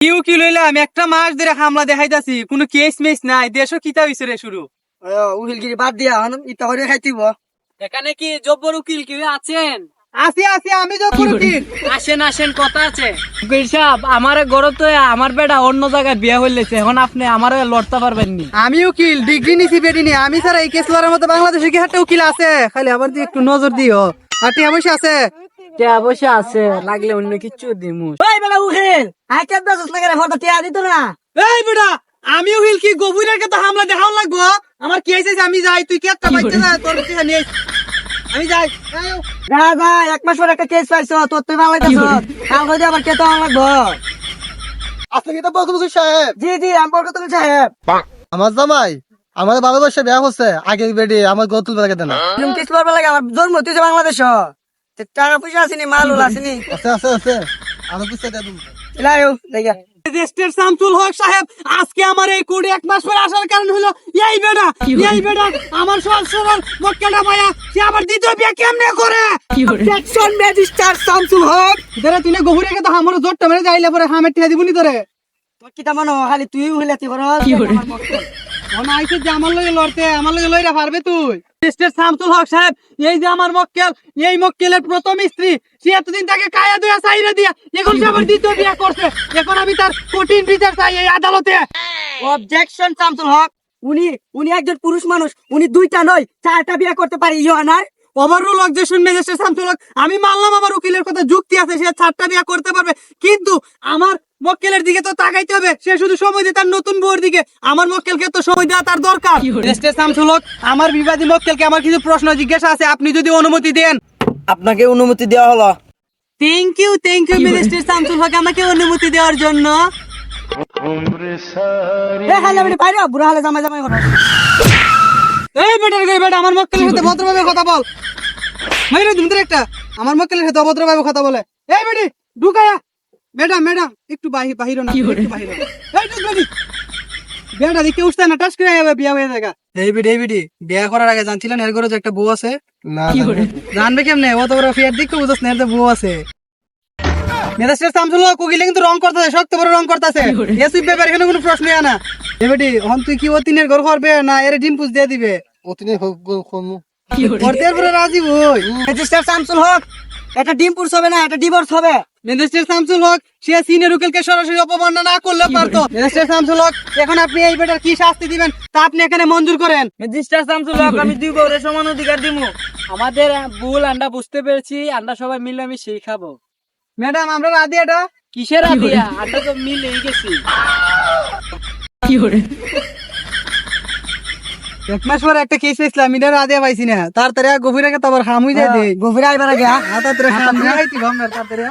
Q কি লইলাম একটা মাস ধরে হামলা দেখাইতাছি। কোনো কেস মেস নাই। দেশও কিতা হইছে রে শুরু? উকিলগিরি বাদ দিয়া হন ইটা করে খাইতিব। এখানে কি জব্বর উকিল কেউ আছেন? আসি আসি আমি তো উকিল। আসেন আসেন কথা আছে। উকিল সাহেব আমার গড় তো আমার বেটা অন্য জায়গায় বিয়ে হইলেছে এখন আপনি আমার লড়তে পারবেন নি। আমি উকিল ডিগ্রি নিছি বেডিনি আমি স্যার এই কেস লড়ার মতো বাংলাদেশে কি একটা উকিল আছে? খালি আবার দিয়ে একটু নজর দিও। আর টিয়া পয়সা আছে অবশ্য আছে লাগলে অন্য কিছু দিমু। ওই বেলা আই কে বেসস লাগে রে ফটো টিয়া দিত না। এই বেটা আমি উকিল কি গভীরের কাছে হামলা দেখাও লাগবো? আমার আছে আমি যাই। তুই কি যা তোর টিয়া নিয়ে? আইস। আমি যাই। এক মাস পর একটা কেস পাইছো তোর তুই ভালো লাগতেছ। কাল কই আবার কে তো লাগবো কি সাহেব। জি জি আমি তুমি সাহেব। আমার জামাই আমার বাবা বসে বিয়া হচ্ছে। আগে বেডি আমার গো তুলবে লাগে না করবে লাগে? আমার জন্ম তুই যে বাংলাদেশ টাকা পয়সা আসেনি আসেনি। আছে আছে আছে। আমি বুঝতে দেব। লাও দেখা। শামসুল হক সাহেব আজকে আমার এই কোর্টে এক মাস পরে আসার কারণ হলো এই বেটা এই বেটা আমার সব সবার মক্কেলটা মায়া সে আবার দ্বিতীয় বিয়ে কেমনে করে? Section magistrate Shamsul Haq. তোরা তুই না গভীরের কাছে আমার জোরটা মেরে যাইলে পরে হামের টিয়া দিবনি তোরে। তোর কিটা মনে? হয় খালি তুই হইলে তুই করো এই প্রথম স্ত্রী তাকে কায়া দুয়া দিয়া করছে। আমি তার কঠিন চাই এই আদালতে। অবজেকশন হক। উনি উনি একজন পুরুষ মানুষ, উনি দুইটা নয়, চারটা বিয়ে করতে পারে ইয়োহানার overrule objection magistrate Shamsul Haq আমি মানলাম আমার উকিলের কথা যুক্তি আছে সে ছাড়টা বিয়ে করতে পারবে। কিন্তু আমার মক্কেলের দিকে তো তাকাইতে হবে সে শুধু সময় দিয়ে তার নতুন বউর দিকে। আমার মক্কেলকে তো সময় দেওয়া তার দরকার। রেজিস্ট্রেট শামসুল হক আমার বিবাদী মক্কেলকে আমার কিছু প্রশ্ন জিজ্ঞাসা আছে আপনি যদি অনুমতি দেন। আপনাকে অনুমতি দেওয়া হলো। Thank you thank you minister Shamsul Haq আমাকে অনুমতি দেওয়ার জন্য। এ খালি আপনি বাইরে বুড়া হলে জামাই জামাই করো এই বেটার গে বেটা আমার মক্কেলের সাথে ভদ্রভাবে কথা বল। মাইরে তুমি একটা আমার মক্কেলের সাথে অভদ্রভাবে কথা বলে। এই বেটি ঢুকায়া ম্যাডাম ম্যাডাম একটু বাহি বাহির না একটু বাহির। এই বেটি বেটা দেখে উঠতে না টাস করে যাবে বিয়া হয়ে জায়গা এই বেটি এই বেটি বিয়া করার আগে জানছিলেন এর ঘরে যে একটা বউ আছে? না জানবে কেমনে? অত বড় ফিয়ার দিকে বুঝছ না এর বউ আছে। সামসুল কোকিলে কিন্তু রং করতেছে শক্ত বড় রং করতেছে। এসিপ ব্যাপার এখানে কোনো প্রশ্ন না। এ বেটি হন তুই কি ও তিনের ঘর করবে না এর ডিম পুষ দিয়ে দিবে? অতিনে কমু পরে রাজি বই। রেজিস্টার শামসুল হক এটা ডিম হবে না এটা ডিভোর্স হবে। ম্যাজিস্ট্রেট শামসুল হক সে সিনিয়র উকিলকে সরাসরি অপমাননা না করলে পারতো। ম্যাজিস্ট্রেট শামসুল হক এখন আপনি এই বেটার কি শাস্তি দিবেন? তা আপনি এখানে মঞ্জুর করেন। ম্যাজিস্ট্রেট শামসুল হক আমি দুই বউরে সমান অধিকার দিমু। আমাদের ভুল আমরা বুঝতে পেরেছি আমরা সবাই মিলে আমি সেই খাব। ম্যাডাম আমরা রাধিয়াটা কিসের রাধিয়া আমরা তো মিলেই গেছি। এক মাস পরে একটা কেস পেয়েছিলাম এটা রাজি পাইছি না। তাড়াতাড়ি গভীর আগে হামুই যায় দে গভীর আইবার আগে তাড়াতাড়ি হাম তাড়াতাড়ি